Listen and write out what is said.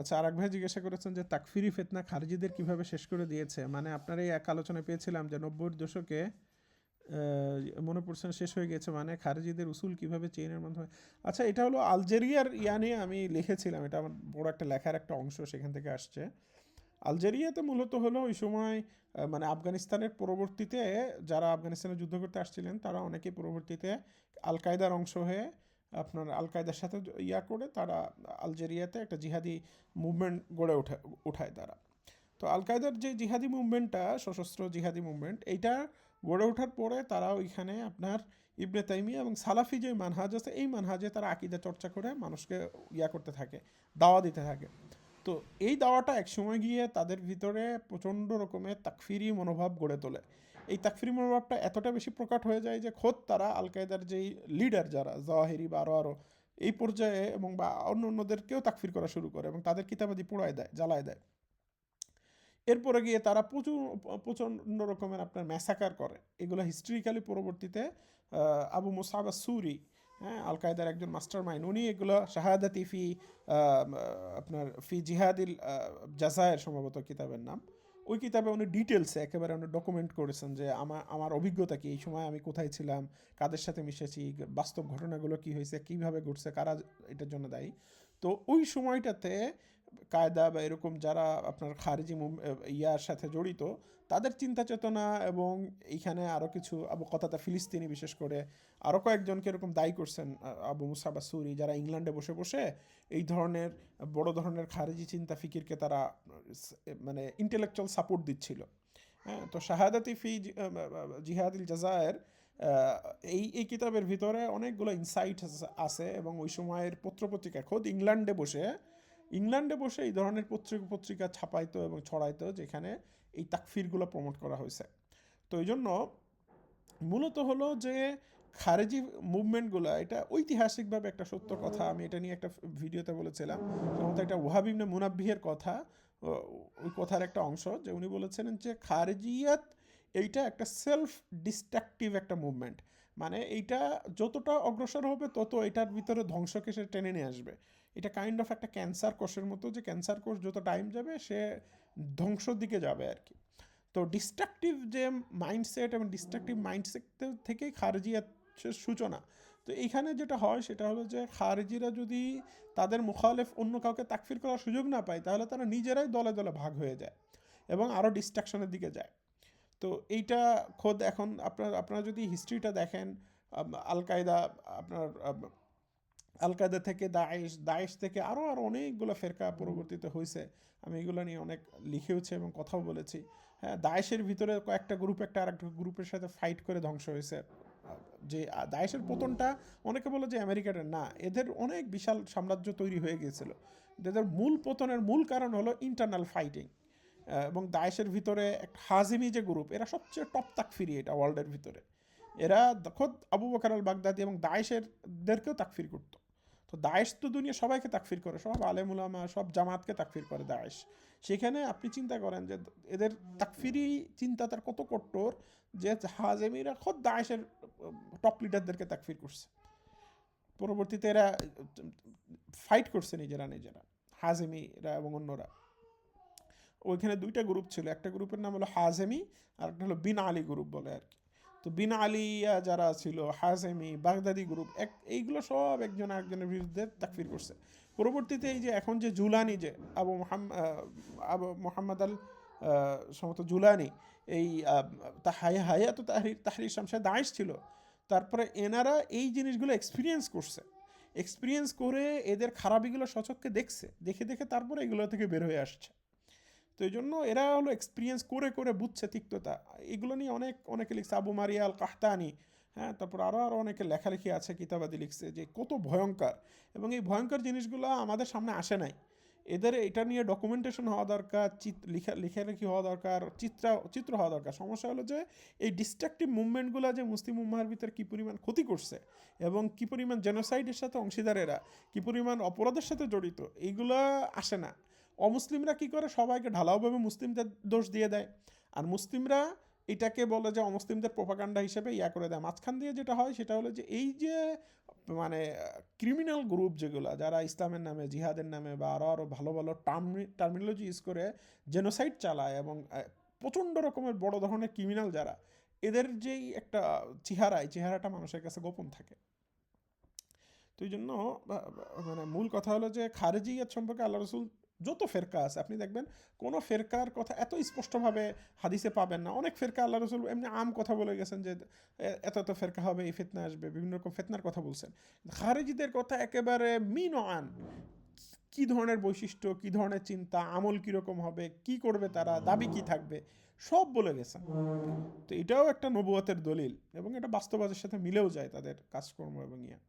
আচ্ছা আর ভাই জিজ্ঞাসা করেছেন যে, তাকফিরি ফেতনা খারিজিদের কীভাবে শেষ করে দিয়েছে? মানে আপনার এই এক আলোচনায় পেয়েছিলাম যে নব্বই দশকে মনে পড়ছেন শেষ হয়ে গেছে মানে খারিজিদের উসুল কীভাবে চেইনের মাধ্যমে আচ্ছা এটা হলো আলজেরিয়ার ইয়া নিয়ে আমি লিখেছিলাম, এটা আমার বড় একটা লেখার একটা অংশ সেখান থেকে আসছে। আলজেরিয়াতে মূলত হলো ওই সময় মানে আফগানিস্তানের পরবর্তীতে যারা আফগানিস্তানে যুদ্ধ করতে আসছিলেন, তারা অনেকে পরবর্তীতে আল কায়দার অংশ হয়ে আপনার আল কায়দার সাথে ইয়া করে তারা আলজেরিয়াতে একটা জিহাদি মুভমেন্ট গড়ে ওঠে, উঠায় তারা। তো আল কায়দার যে জিহাদি মুভমেন্টটা, সশস্ত্র জিহাদি মুভমেন্ট, এইটা গড়ে ওঠার পরে তারা ওইখানে আপনার ইবনে তাইমিয়া এবং সালাফি যে মানহাজ আছে, এই মানহাজে তারা আকিদা চর্চা করে মানুষকে ইয়া করতে থাকে, দাওয়া দিতে থাকে। তো এই দাওয়াটা একসময় গিয়ে তাদের ভিতরে প্রচণ্ড রকমের তাকফিরি মনোভাব গড়ে তোলে। এই তাকফিরি মনোভাবটা এতটা বেশি প্রকট হয়ে যায় যে খোদ তারা আল কায়দার যেই লিডার যারা জাওয়াহিরি বা আরও আরও এই পর্যায়ে এবং বা অন্য অন্যদেরকেও তাকফির করা শুরু করে এবং তাদের কিতাবাদি পোড়ায় দেয় জ্বালায় দেয়। এরপরে গিয়ে তারা প্রচুর প্রচণ্ড রকমের আপনার ম্যাসাকার করে। এগুলো হিস্ট্রিক্যালি পরবর্তীতে আবু মুসাবা সুরি হ্যাঁ আল কায়দার একজন মাস্টার মাইন্ড উনি এগুলো শাহাদাতি ফি আপনার ফি জিহাদিল আহ, জাজায়ের সম্ভবত কিতাবের নাম। ওই কিতাবে উনি ডিটেলসে একেবারে উনি ডকুমেন্ট করেছেন যে আমার আমার অভিজ্ঞতা কি, এই সময় আমি কোথায় ছিলাম, কাদের সাথে মিশেছি, বাস্তব ঘটনাগুলো কি হয়েছে, কীভাবে ঘটছে, কারা এটার জন্য দায়ী। তো ওই সময়টাতে কায়দা বা এরকম যারা আপনার খারিজি ইয়ার সাথে জড়িত, তাদের চিন্তা চেতনা এবং এইখানে আরও কিছু আবু কথাটা ফিলিস্তিনি বিশেষ করে আরও কয়েকজনকে এরকম দায়ী করছেন আবু মুসাবা সুরি যারা ইংল্যান্ডে বসে বসে এই ধরনের বড় ধরনের খারিজি চিন্তা ফিকিরকে তারা মানে ইন্টেলেকচুয়াল সাপোর্ট দিচ্ছিল। হ্যাঁ তো শাহাদাতি ফি জিহাদিল জাজায়ের এই এই কিতাবের ভিতরে অনেকগুলো ইনসাইট আছে এবং ওই সময়ের পত্রপত্রিকা খোদ ইংল্যান্ডে বসে ইংল্যান্ডে বসে এই ধরনের পত্রিকা পত্রিকা ছাপাইতো এবং ছড়াইতো যেখানে এই তাকফিরগুলো প্রমোট করা হয়েছে। তো এই জন্য মূলত হলো যে খারেজি মুভমেন্টগুলো, এটা ঐতিহাসিকভাবে একটা সত্য কথা, আমি এটা নিয়ে একটা ভিডিওতে বলেছিলাম। যেমন একটা ওয়াহাবিবনে মুনাব্বিহের কথা ওই কথার একটা অংশ যে উনি বলেছিলেন যে খারেজিয়াত এইটা একটা সেলফ ডিস্ট্রাকটিভ একটা মুভমেন্ট মানে এইটা যতটা অগ্রসর হবে, তত এটার ভিতরে ধ্বংসকে সে টেনে নিয়ে আসবে। এটা কাইন্ড অফ একটা ক্যান্সার কোষের মতো যে ক্যান্সার কোষ যত টাইম যাবে, সে ধ্বংসর দিকে যাবে আর কি। তো ডিস্ট্রাকটিভ যে মাইন্ডসেট এবং ডিস্ট্রাকটিভ মাইন্ডসেট থেকেই খারজিয়াত সূচনা। তো এইখানে যেটা হয়, সেটা হলো যে খারজিরা যদি তাদের মুখালেফ অন্য কাউকে তাকফির করার সুযোগ না পায়, তাহলে তারা নিজেরাই দলে দলে ভাগ হয়ে যায় এবং আরও ডিস্ট্রাকশনের দিকে যায়। তো এইটা খোদ এখন আপনার আপনারা যদি হিস্ট্রিটা দেখেন আল কায়দা আপনার আল কায়দা থেকে দায়েশ দায়েশ থেকে আরও আরও অনেকগুলো ফেরকা পরবর্তীতে হয়েছে আমি এগুলো নিয়ে অনেক লিখেওছি এবং কথাও বলেছি। হ্যাঁ দায়েশের ভিতরে কয়েকটা গ্রুপ একটা আরেকটা গ্রুপের সাথে ফাইট করে ধ্বংস হয়েছে যে দায়েশের পতনটা অনেকে বলে যে আমেরিকাটা না এদের অনেক বিশাল সাম্রাজ্য তৈরি হয়ে গিয়েছিল। এদের মূল পতনের মূল কারণ হলো ইন্টারনাল ফাইটিং এবং দায়েশের ভিতরে একটা হাজিমি যে গ্রুপ এরা সবচেয়ে টপ তাকফিরি এটা ওয়ার্ল্ডের ভিতরে। এরা খোদ আবু বকর আল বাগদাদি এবং দায়েশেরদেরকেও তাকফির করতো। তো দায়েশ তো দুনিয়া সবাইকে তাকফির করে, সব আলেমুলামা সব জামাতকে তাকফির করে দায়েশ। সেখানে আপনি চিন্তা করেন যে এদের তাকফিরি চিন্তা তার কত কট্টর যে হাজেমিরা খোদ দায়েশের টপ লিডারদেরকে তাকফির করছে। পরবর্তীতে এরা ফাইট করছে নিজেরা নিজেরা, হাজেমিরা এবং অন্যরা। ওইখানে দুইটা গ্রুপ ছিল। একটা গ্রুপের নাম হলো হাজেমি, আর একটা হলো বিন আলী গ্রুপ বলে আর কি। তো বিন আলিয়া যারা ছিল, হাজেমি, বাগদাদি গ্রুপ এক, এইগুলো সব একজন আরেকজনের বিরুদ্ধে তাকফির করছে। পরবর্তীতে এই যে এখন যে জুলানি যে আবু মোহাম্মদ আবু মোহাম্মদ আল সম্ভবত জুলানি, এই তা হাই হায়াত তাহরির তাহরির শামসা দায়েশ ছিল। তারপরে এনারা এই জিনিসগুলো এক্সপিরিয়েন্স করছে। এক্সপিরিয়েন্স করে এদের খারাপিগুলো সচক্ষে দেখছে। দেখে দেখে তারপরে এগুলো থেকে বের হয়ে আসছে। তো এই জন্য এরা হলো এক্সপিরিয়েন্স করে করে বুঝছে তিক্ততা। এগুলো নিয়ে অনেক, অনেকে লিখছে, আবু মারিয়া আল কাহতানি হ্যাঁ তারপর আরও আরও অনেকে লেখালেখি আছে, কিতাবাদি লিখছে যে কত ভয়ঙ্কর। এবং এই ভয়ঙ্কর জিনিসগুলো আমাদের সামনে আসে নাই। এদের, এটা নিয়ে ডকুমেন্টেশন হওয়া দরকার, চিত, লেখা, লেখালেখি হওয়া দরকার, চিত্র চিত্র হওয়া দরকার। সমস্যা হলো যে এই ডিস্ট্রাকটিভ মুভমেন্টগুলো যে মুসলিম উম্মার ভিতরে কী পরিমাণ ক্ষতি করছে এবং কী পরিমাণ জেনোসাইডের সাথে অংশীদারেরা, কী পরিমাণ অপরাধের সাথে জড়িত এইগুলো আসে না। অমুসলিমরা কি করে? সবাইকে ঢালাওভাবে মুসলিমদের দোষ দিয়ে দেয়। আর মুসলিমরা এটাকে বলে যে অমুসলিমদের প্রোপাকাণ্ডা হিসেবে ইয়া করে দেয়। মাঝখান দিয়ে যেটা হয়, সেটা হলো যে এই যে মানে ক্রিমিনাল গ্রুপ যেগুলো, যারা ইসলামের নামে, জিহাদের নামে বা আরও আরও ভালো ভালো টার্মি টার্মিনোলজি ইউজ করে জেনোসাইড চালায় এবং প্রচণ্ড রকমের বড় ধরনের ক্রিমিনাল যারা, এদের যেই একটা চেহারা এই চেহারাটা মানুষের কাছে গোপন থাকে। তো এই জন্য মানে মূল কথা হলো যে খারেজি খারেজিয়াত সম্পর্কে আল্লাহ রসুল যত ফেরকা আছে, আপনি দেখবেন কোনো ফেরকার কথা এত স্পষ্টভাবে হাদিসে পাবেন না। অনেক ফেরকা আল্লাহ রসুল এমনি আম কথা বলে গেছেন যে এত এত ফেরকা হবে, এই ফেতনা আসবে। বিভিন্ন রকম ফেতনার কথা বলছেন। খারেজিদের কথা একেবারে মিন আন কি ধরনের বৈশিষ্ট্য, কি ধরনের চিন্তা, আমল কীরকম হবে, কি করবে তারা, দাবি কি থাকবে, সব বলে গেছেন। তো এটাও একটা নবুয়তের দলিল এবং এটা বাস্তবতার সাথে মিলেও যায় তাদের কাজকর্ম এবং ইয়া।